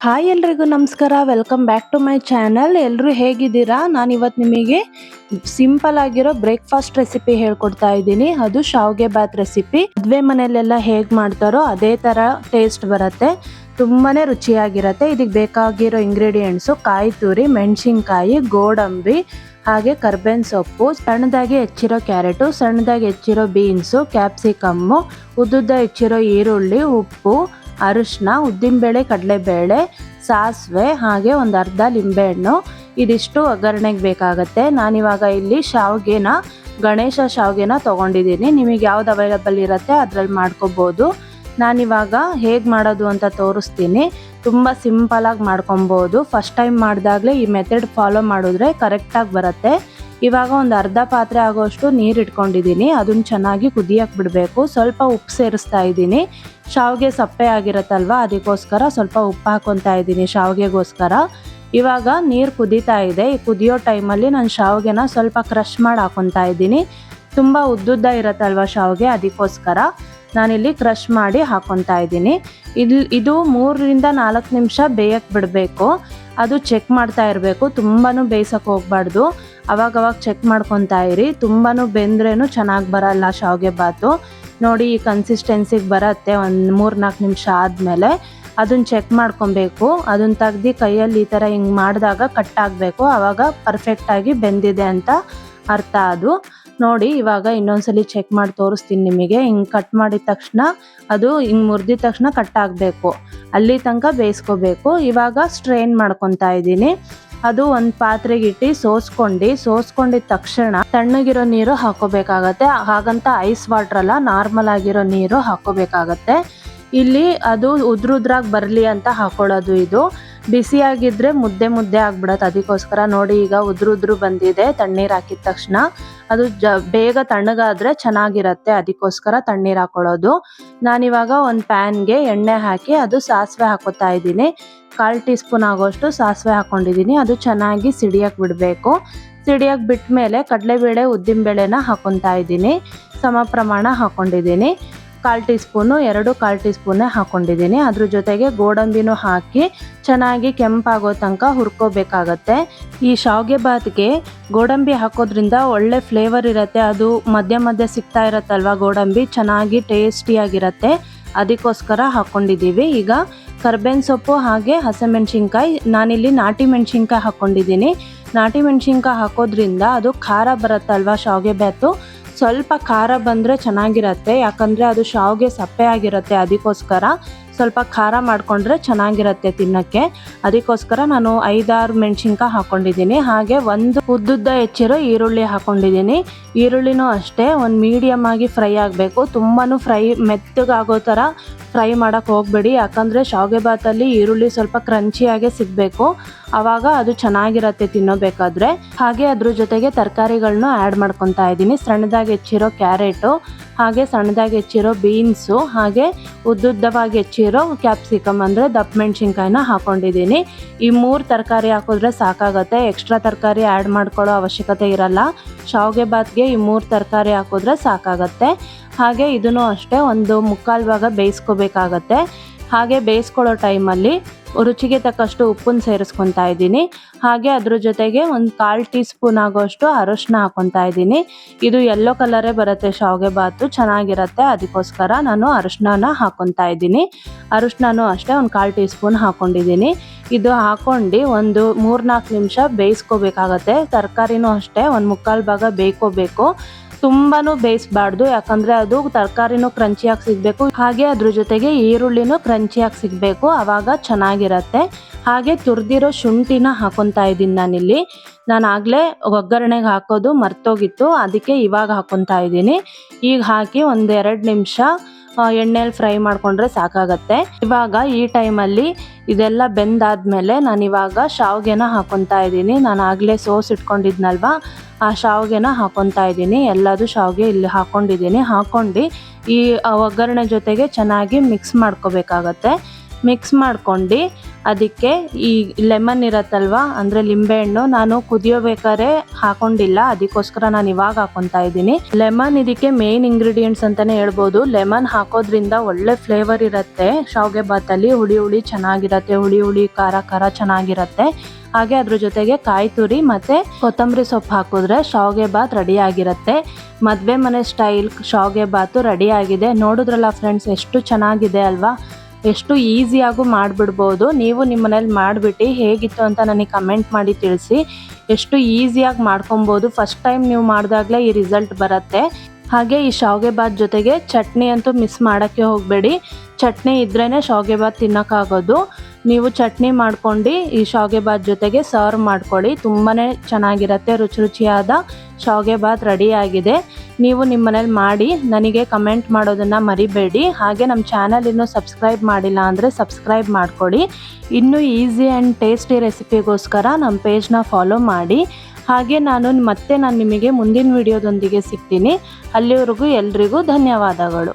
Hi ಎಲ್ರಿಗೂ ನಮಸ್ಕಾರ. Welcome back to my channel ಎಲ್ಲರೂ ಹೇಗಿದ್ದೀರಾ? ನಾನು ಇವತ್ತು ನಿಮಗೆ ಸಿಂಪಲ್ ಆಗಿರೋ ಬ್ರೇಕ್ಫಾಸ್ಟ್ ರೆಸಿಪಿ ಹೇಳ್ಕೊಡ್ತಾ ಇದ್ದೀನಿ. ಅದು ಶಾವ್ಗೆ ಬಾತ್ ರೆಸಿಪಿ ಮದುವೆ ಮನೆಯಲ್ಲೆಲ್ಲ ಹೇಗೆ ಮಾಡ್ತಾರೋ ಅದೇ ಥರ ಟೇಸ್ಟ್ ಬರುತ್ತೆ. ತುಂಬಾ ರುಚಿಯಾಗಿರುತ್ತೆ. ಇದಕ್ಕೆ ಬೇಕಾಗಿರೋ ಇಂಗ್ರೀಡಿಯೆಂಟ್ಸು ಕಾಯಿ ತುರಿ, ಮೆಣಸಿನ್ಕಾಯಿ, ಗೋಡಂಬಿ, ಹಾಗೆ ಕರ್ಬೇನ್ ಸೊಪ್ಪು, ಸಣ್ಣದಾಗಿ ಹೆಚ್ಚಿರೋ ಕ್ಯಾರೆಟು, ಸಣ್ಣದಾಗಿ ಹೆಚ್ಚಿರೋ ಬೀನ್ಸು, ಕ್ಯಾಪ್ಸಿಕಮ್ಮು, ಉದ್ದುದ್ದ ಹೆಚ್ಚಿರೋ ಈರುಳ್ಳಿ, ಉಪ್ಪು ಅರಿಶಿನ, ಉದ್ದಿನಬೇಳೆ, ಕಡಲೆಬೇಳೆ, ಸಾಸಿವೆ, ಹಾಗೆ ಒಂದು ಅರ್ಧ ಲಿಂಬೆಹಣ್ಣು. ಇದಿಷ್ಟು ಒಗ್ಗರಣೆಗೆ ಬೇಕಾಗತ್ತೆ. ನಾನಿವಾಗ ಇಲ್ಲಿ ಶಾವಿಗೆನ, ಗಣೇಶ ಶಾವಿಗೆನ ತೊಗೊಂಡಿದ್ದೀನಿ. ನಿಮಗೆ ಯಾವ್ದು ಅವೈಲಬಲ್ ಇರುತ್ತೆ ಅದರಲ್ಲಿ ಮಾಡ್ಕೋಬೋದು. ನಾನಿವಾಗ ಹೇಗೆ ಮಾಡೋದು ಅಂತ ತೋರಿಸ್ತೀನಿ. ತುಂಬ ಸಿಂಪಲಾಗಿ ಮಾಡ್ಕೊಬೋದು. ಫಸ್ಟ್ ಟೈಮ್ ಮಾಡಿದಾಗಲೇ ಈ ಮೆಥಡ್ ಫಾಲೋ ಮಾಡಿದ್ರೆ ಕರೆಕ್ಟಾಗಿ ಬರುತ್ತೆ. ಇವಾಗ ಒಂದು ಅರ್ಧ ಪಾತ್ರೆ ಆಗೋಷ್ಟು ನೀರು ಇಟ್ಕೊಂಡಿದ್ದೀನಿ. ಅದನ್ನ ಚೆನ್ನಾಗಿ ಕುದಿಯಕ್ಕೆ ಬಿಡಬೇಕು. ಸ್ವಲ್ಪ ಉಪ್ಪು ಸೇರಿಸ್ತಾ ಇದ್ದೀನಿ. ಶಾವಿಗೆ ಸಪ್ಪೆ ಆಗಿರುತ್ತಲ್ವ, ಅದಕ್ಕೋಸ್ಕರ ಸ್ವಲ್ಪ ಉಪ್ಪು ಹಾಕೊತಾ ಇದ್ದೀನಿ ಶಾವಿಗೆಗೋಸ್ಕರ. ಇವಾಗ ನೀರು ಕುದೀತಾ ಇದೆ. ಈ ಕುದಿಯೋ ಟೈಮಲ್ಲಿ ನಾನು ಶಾವಿಗೆನ ಸ್ವಲ್ಪ ಕ್ರಷ್ ಮಾಡಿ ಹಾಕೊತಾ ಇದ್ದೀನಿ. ತುಂಬ ಉದ್ದುದ್ದ ಇರತ್ತಲ್ವ ಶಾವಿಗೆ, ಅದಕ್ಕೋಸ್ಕರ. ನಾನಿಲ್ಲಿ ಕ್ರಷ್ ಮಾಡಿ ಹಾಕೊತಾ ಇದ್ದೀನಿ. ಇಲ್ಲಿ ಇದು ಮೂರರಿಂದ ನಾಲ್ಕು ನಿಮಿಷ ಬೇಯಕ್ಕೆ ಬಿಡಬೇಕು. ಅದು ಚೆಕ್ ಮಾಡ್ತಾ ಇರಬೇಕು. ತುಂಬಾ ಬೇಯಿಸೋಕೆ ಹೋಗ್ಬಾರ್ದು. ಅವಾಗವಾಗ ಚೆಕ್ ಮಾಡ್ಕೊತಾ ಇರಿ. ತುಂಬಾ ಬೆಂದ್ರೇನು ಚೆನ್ನಾಗಿ ಬರಲ್ಲ ಶಾವಿಗೆ ಬಾತು. ನೋಡಿ ಈ ಕನ್ಸಿಸ್ಟೆನ್ಸಿಗೆ ಬರುತ್ತೆ ಒಂದು ಮೂರು ನಾಲ್ಕು ನಿಮಿಷ ಆದಮೇಲೆ. ಅದನ್ನ ಚೆಕ್ ಮಾಡ್ಕೊಬೇಕು. ಅದನ್ನ ತೆಗ್ದು ಕೈಯಲ್ಲಿ ಈ ಥರ ಹಿಂಗೆ ಮಾಡಿದಾಗ ಕಟ್ ಆಗಬೇಕು. ಆವಾಗ ಪರ್ಫೆಕ್ಟಾಗಿ ಬೆಂದಿದೆ ಅಂತ ಅರ್ಥ ಅದು. ನೋಡಿ, ಇವಾಗ ಇನ್ನೊಂದ್ಸಲಿ ಚೆಕ್ ಮಾಡಿ ತೋರಿಸ್ತೀನಿ ನಿಮಗೆ. ಹಿಂಗೆ ಕಟ್ ಮಾಡಿದ ತಕ್ಷಣ ಅದು ಹಿಂಗೆ ಮುರಿದಿದ ತಕ್ಷಣ ಕಟ್ ಆಗಬೇಕು. ಅಲ್ಲಿ ತನಕ ಬೇಯಿಸ್ಕೋಬೇಕು. ಇವಾಗ ಸ್ಟ್ರೈನ್ ಮಾಡ್ಕೊತಾ ಇದ್ದೀನಿ. ಅದು ಒಂದು ಪಾತ್ರೆಗೆ ಇಟ್ಟು ಸೋಸ್ಕೊಂಡು, ಸೋಸ್ಕೊಂಡಿದ ತಕ್ಷಣ ತಣ್ಣಗಿರೋ ನೀರು ಹಾಕೋಬೇಕಾಗತ್ತೆ. ಹಾಗಂತ ಐಸ್ ವಾಟರ್ ಅಲ್ಲ ನಾರ್ಮಲ್ ಆಗಿರೋ ನೀರು ಹಾಕೋಬೇಕಾಗತ್ತೆ. ಇಲ್ಲಿ ಅದು ಉದ್ರುದ್ರಾಗಿ ಬರಲಿ ಅಂತ ಹಾಕೊಳ್ಳೋದು ಇದು. ಬಿಸಿಯಾಗಿದ್ರೆ ಮುದ್ದೆ ಮುದ್ದೆ ಆಗ್ಬಿಡತ್ತೆ. ಅದಕ್ಕೋಸ್ಕರ ನೋಡಿ ಈಗ ಉದ್ರು ಉದ್ರು ಬಂದಿದೆ. ತಣ್ಣೀರು ಹಾಕಿದ ತಕ್ಷಣ ಅದು ಜ, ಬೇಗ ತಣ್ಣಗಾದ್ರೆ ಚೆನ್ನಾಗಿರತ್ತೆ. ಅದಕ್ಕೋಸ್ಕರ ತಣ್ಣೀರು ಹಾಕೊಳ್ಳೋದು. ನಾನಿವಾಗ ಒಂದು ಪ್ಯಾನ್ಗೆ ಎಣ್ಣೆ ಹಾಕಿ ಅದು ಸಾಸಿವೆ ಹಾಕೋತಾ ಇದ್ದೀನಿ. ಕಾಲು ಟೀ ಸ್ಪೂನ್ ಆಗೋಷ್ಟು ಸಾಸಿವೆ ಹಾಕೊಂಡಿದ್ದೀನಿ. ಅದು ಚೆನ್ನಾಗಿ ಸಿಡಿಯಕ್ಕೆ ಬಿಡಬೇಕು. ಸಿಡಿಯಕ್ಕೆ ಬಿಟ್ಟ ಮೇಲೆ ಕಡಲೆಬೇಳೆ, ಉದ್ದಿನಬೇಳೆನ ಹಾಕೊತಾ ಇದ್ದೀನಿ. ಸಮ ಪ್ರಮಾಣ ಹಾಕೊಂಡಿದ್ದೀನಿ. ಕಾಲು ಟೀ ಸ್ಪೂನು ಎರಡು ಕಾಲು ಟೀ ಸ್ಪೂನೇ ಹಾಕೊಂಡಿದ್ದೀನಿ. ಅದ್ರ ಜೊತೆಗೆ ಗೋಡಂಬಿನೂ ಹಾಕಿ ಚೆನ್ನಾಗಿ ಕೆಂಪಾಗೋ ತನಕ ಹುರ್ಕೋಬೇಕಾಗತ್ತೆ. ಈ ಶಾವಿಗೆ ಬಾತ್ಗೆ ಗೋಡಂಬಿ ಹಾಕೋದ್ರಿಂದ ಒಳ್ಳೆ ಫ್ಲೇವರ್ ಇರುತ್ತೆ. ಅದು ಮಧ್ಯ ಮಧ್ಯ ಸಿಗ್ತಾ ಇರತ್ತಲ್ವ ಗೋಡಂಬಿ? ಚೆನ್ನಾಗಿ ಟೇಸ್ಟಿಯಾಗಿರುತ್ತೆ ಅದಕ್ಕೋಸ್ಕರ ಹಾಕ್ಕೊಂಡಿದ್ದೀವಿ ಈಗ ಕರ್ಬೇವಿನ ಸೊಪ್ಪು ಹಾಗೆ ಹಸಿಮೆಣ್ಸಿನ್ಕಾಯಿ, ನಾನಿಲ್ಲಿ ನಾಟಿ ಮೆಣಸಿನ್ಕಾಯಿ ಹಾಕ್ಕೊಂಡಿದ್ದೀನಿ ನಾಟಿ ಮೆಣಸಿನ್ಕಾಯಿ ಹಾಕೋದ್ರಿಂದ ಅದು ಖಾರ ಬರುತ್ತಲ್ವ ಶಾವಿಗೆ ಬಾತು ಸ್ವಲ್ಪ ಖಾರ ಬಂದರೆ ಚೆನ್ನಾಗಿರತ್ತೆ ಯಾಕಂದರೆ ಅದು ಶಾವ್ಗೆ ಸಪ್ಪೆ ಆಗಿರುತ್ತೆ ಅದಕ್ಕೋಸ್ಕರ. ಸ್ವಲ್ಪ ಖಾರ ಮಾಡಿಕೊಂಡ್ರೆ ಚೆನ್ನಾಗಿರತ್ತೆ ತಿನ್ನೋಕ್ಕೆ. ಅದಕ್ಕೋಸ್ಕರ ನಾನು ಐದಾರು ಮೆಣಸಿನ್ಕಾಯಿ ಹಾಕ್ಕೊಂಡಿದ್ದೀನಿ ಹಾಗೆ ಒಂದು ಉದ್ದುದ್ದ ಹೆಚ್ಚಿರೋ ಈರುಳ್ಳಿ ಹಾಕ್ಕೊಂಡಿದ್ದೀನಿ ಈರುಳ್ಳಿನೂ ಅಷ್ಟೇ, ಒಂದು ಮೀಡಿಯಮ್ ಆಗಿ ಫ್ರೈ ಆಗಬೇಕು. ತುಂಬಾ ಫ್ರೈ ಮೆತ್ತಗಾಗೋ ಥರ ಫ್ರೈ ಮಾಡೋಕ್ಕೆ ಹೋಗಬೇಡಿ. ಯಾಕಂದರೆ ಶಾವಿಗೆ ಬಾತಲ್ಲಿ ಈರುಳ್ಳಿ ಸ್ವಲ್ಪ ಕ್ರಂಚಿಯಾಗೆ ಸಿಗಬೇಕು. ಆವಾಗ ಅದು ಚೆನ್ನಾಗಿರತ್ತೆ ತಿನ್ನೋಬೇಕಾದ್ರೆ. ಹಾಗೆ ಅದ್ರ ಜೊತೆಗೆ ತರಕಾರಿಗಳನ್ನೂ ಆ್ಯಡ್ ಮಾಡ್ಕೊತಾ ಇದ್ದೀನಿ. ಸಣ್ಣದಾಗಿ ಹೆಚ್ಚಿರೋ ಕ್ಯಾರೆಟು ಹಾಗೆ ಸಣ್ಣದಾಗಿ ಹೆಚ್ಚಿರೋ ಬೀನ್ಸು, ಹಾಗೆ ಉದ್ದುದ್ದವಾಗಿ ಹೆಚ್ಚಿರೋ ಕ್ಯಾಪ್ಸಿಕಮ್ ಅಂದರೆ ದಪ್ಪ ಮೆಣಸಿನ್ಕಾಯಿನ ಹಾಕ್ಕೊಂಡಿದ್ದೀನಿ ಈ ಮೂರು ತರಕಾರಿ ಹಾಕಿದ್ರೆ ಸಾಕಾಗುತ್ತೆ. ಎಕ್ಸ್ಟ್ರಾ ತರಕಾರಿ ಆ್ಯಡ್ ಮಾಡ್ಕೊಳ್ಳೋ ಅವಶ್ಯಕತೆ ಇರಲ್ಲ. ಶಾವಿಗೆ ಬಾತ್ಗೆ ಈ ಮೂರು ತರಕಾರಿ ಹಾಕಿದ್ರೆ ಸಾಕಾಗತ್ತೆ. ಹಾಗೆ ಇದನ್ನು ಅಷ್ಟೇ ಒಂದು ಮುಕ್ಕಾಲು ಭಾಗ ಬೇಯಿಸ್ಕೋಬೇಕಾಗತ್ತೆ. ಹಾಗೆ ಬೇಯಿಸ್ಕೊಳ್ಳೋ ಟೈಮಲ್ಲಿ ರುಚಿಗೆ ತಕ್ಕಷ್ಟು ಉಪ್ಪನ್ನು ಸೇರಿಸ್ಕೊತಾ ಇದ್ದೀನಿ. ಹಾಗೆ ಅದ್ರ ಜೊತೆಗೆ ಒಂದು ಕಾಲು ಟೀ ಸ್ಪೂನ್ ಆಗೋಷ್ಟು ಅರಶಿನ ಹಾಕೊತಾ ಇದ್ದೀನಿ. ಇದು ಯೆಲ್ಲೋ ಕಲರೇ ಬರುತ್ತೆ ಶಾವಿಗೆ ಬಾತು ಚೆನ್ನಾಗಿರುತ್ತೆ. ಅದಕ್ಕೋಸ್ಕರ ನಾನು ಅರಶಿನ ಹಾಕೊತಾ ಇದ್ದೀನಿ. ಅರಶಿನೂ ಅಷ್ಟೇ ಒಂದು ಕಾಲು ಟೀ ಸ್ಪೂನ್ ಹಾಕೊಂಡಿದ್ದೀನಿ ಇದು ಹಾಕೊಂಡು ಒಂದು ಮೂರ್ನಾಲ್ಕು ನಿಮಿಷ ಬೇಯಿಸ್ಕೋಬೇಕಾಗತ್ತೆ. ತರಕಾರಿನೂ ಅಷ್ಟೇ, ಒಂದು ಮುಕ್ಕಾಲು ಭಾಗ ಬೇಯ್ಕೋಬೇಕು ತುಂಬಾನು ಬೇಯಿಸಬಾರ್ದು, ಯಾಕಂದ್ರೆ ಅದು ತರಕಾರಿನೂ ಕ್ರಂಚಿಯಾಗಿ ಸಿಗಬೇಕು. ಹಾಗೆ ಅದ್ರ ಜೊತೆಗೆ ಈರುಳ್ಳಿನೂ ಕ್ರಂಚಿಯಾಗಿ ಸಿಗಬೇಕು ಆವಾಗ ಚೆನ್ನಾಗಿರತ್ತೆ. ಹಾಗೆ ತುರಿದಿರೋ ಶುಂಠಿನ ಹಾಕೊತಾ ಇದ್ದೀನಿ ನಾನಿಲ್ಲಿ. ನಾನು ಆಗಲೇ ಒಗ್ಗರಣೆಗೆ ಹಾಕೋದು ಮರ್ತೋಗಿತ್ತು, ಅದಕ್ಕೆ ಇವಾಗ ಹಾಕೊತಾ ಇದ್ದೀನಿ. ಈಗ ಹಾಕಿ ಒಂದೆರಡು ನಿಮಿಷ ಎಣ್ಣೆಲಿ ಫ್ರೈ ಮಾಡಿಕೊಂಡ್ರೆ ಸಾಕಾಗತ್ತೆ. ಇವಾಗ ಈ ಟೈಮಲ್ಲಿ ಇದೆಲ್ಲ ಬೆಂದಾದ್ಮೇಲೆ ನಾನು ಇವಾಗ ಶಾವಿಗೆನ ಹಾಕೊತಾ ಇದ್ದೀನಿ. ನಾನು ಆಗಲೇ ಸೋಸ್ ಇಟ್ಕೊಂಡಿದ್ನಲ್ವ? ಆ ಶಾವಿಗೆನ ಹಾಕೊತಾ ಇದ್ದೀನಿ. ಎಲ್ಲದು ಶಾವಿಗೆ ಇಲ್ಲಿ ಹಾಕೊಂಡಿದ್ದೀನಿ. ಹಾಕೊಂಡು ಈ ಒಗ್ಗರಣೆ ಜೊತೆಗೆ ಚೆನ್ನಾಗಿ ಮಿಕ್ಸ್ ಮಾಡ್ಕೋಬೇಕಾಗತ್ತೆ. ಮಿಕ್ಸ್ ಮಾಡ್ಕೊಂಡು ಅದಕ್ಕೆ ಈ ಲೆಮನ್ ಇರತ್ತಲ್ವ, ಅಂದರೆ ಲಿಂಬೆಹಣ್ಣು ನಾನು ಕುದಿಯೋಬೇಕಾದ್ರೆ ಹಾಕೊಂಡಿಲ್ಲ, ಅದಕ್ಕೋಸ್ಕರ ನಾನು ಇವಾಗ ಹಾಕೊತಾ ಇದ್ದೀನಿ. ಲೆಮನ್ ಇದಕ್ಕೆ ಮೇನ್ ಇಂಗ್ರೀಡಿಯೆಂಟ್ಸ್ ಅಂತಲೇ ಹೇಳ್ಬೋದು. ಲೆಮನ್ ಹಾಕೋದ್ರಿಂದ ಒಳ್ಳೆ ಫ್ಲೇವರ್ ಇರುತ್ತೆ ಶಾವಿಗೆ ಬಾತಲ್ಲಿ ಹುಳಿ ಹುಳಿ ಚೆನ್ನಾಗಿರತ್ತೆ, ಹುಳಿ ಹುಳಿ ಖಾರ ಖಾರ ಚೆನ್ನಾಗಿರತ್ತೆ. ಹಾಗೆ ಅದ್ರ ಜೊತೆಗೆ ಕಾಯಿ ತುರಿ ಮತ್ತು ಕೊತ್ತಂಬರಿ ಸೊಪ್ಪು ಹಾಕಿದ್ರೆ ಶಾವಿಗೆ ಬಾತ್ ರೆಡಿ ಆಗಿರುತ್ತೆ. ಮದುವೆ ಮನೆ ಸ್ಟೈಲ್ ಶಾವಿಗೆ ಬಾತು ರೆಡಿ ಆಗಿದೆ. ನೋಡಿದ್ರಲ್ಲ ಫ್ರೆಂಡ್ಸ್ ಎಷ್ಟು ಚೆನ್ನಾಗಿದೆ ಅಲ್ವಾ? ಎಷ್ಟು ಈಸಿಯಾಗೂ ಮಾಡಿಬಿಡ್ಬೋದು, ನೀವು ನಿಮ್ಮ ಮನೇಲಿ ಮಾಡಿಬಿಟ್ಟು ಹೇಗಿತ್ತು ಅಂತ ನನಗೆ ಕಮೆಂಟ್ ಮಾಡಿ ತಿಳಿಸಿ. ಎಷ್ಟು ಈಸಿಯಾಗಿ ಮಾಡ್ಕೊಬೋದು ಫಸ್ಟ್ ಟೈಮ್ ನೀವು ಮಾಡಿದಾಗಲೇ ಈ ರಿಸಲ್ಟ್ ಬರುತ್ತೆ. ಹಾಗೆ ಈ ಶಾವಿಗೆ ಬಾತ್ ಜೊತೆಗೆ ಚಟ್ನಿ ಅಂತೂ ಮಿಸ್ ಮಾಡೋಕ್ಕೆ ಹೋಗಬೇಡಿ. ಚಟ್ನಿ ಇದ್ರೇ ಶಾವಿಗೆ ಬಾತ್ ತಿನ್ನೋಕ್ಕಾಗೋದು. ನೀವು ಚಟ್ನಿ ಮಾಡ್ಕೊಂಡು ಈ ಶಾವಿಗೆ ಬಾತ್ ಜೊತೆಗೆ ಸರ್ವ್ ಮಾಡ್ಕೊಳ್ಳಿ. ತುಂಬಾ ಚೆನ್ನಾಗಿರುತ್ತೆ, ರುಚಿ ರುಚಿಯಾದ ಶಾವಿಗೆ ಬಾತ್ ರೆಡಿಯಾಗಿದೆ ನೀವು ನಿಮ್ಮ ಮನೇಲಿ ಮಾಡಿ, ನನಗೆ ಕಮೆಂಟ್ ಮಾಡೋದನ್ನು ಮರಿಬೇಡಿ. ಹಾಗೆ ನಮ್ಮ ಚಾನಲ್ ಇನ್ನೂ ಸಬ್ಸ್ಕ್ರೈಬ್ ಮಾಡಿಲ್ಲ ಅಂದರೆ ಸಬ್ಸ್ಕ್ರೈಬ್ ಮಾಡ್ಕೊಳ್ಳಿ. ಇನ್ನೂ ಈಸಿ ಆ್ಯಂಡ್ ಟೇಸ್ಟಿ ರೆಸಿಪಿಗೋಸ್ಕರ ನಮ್ಮ ಪೇಜ್ನ ಫಾಲೋ ಮಾಡಿ. ಹಾಗೆ ನಾನು ಮತ್ತೆ ನಾನು ನಿಮಗೆ ಮುಂದಿನ ವಿಡಿಯೋದೊಂದಿಗೆ ಸಿಗ್ತೀನಿ. ಅಲ್ಲಿವರೆಗೂ ಎಲ್ರಿಗೂ ಧನ್ಯವಾದಗಳು.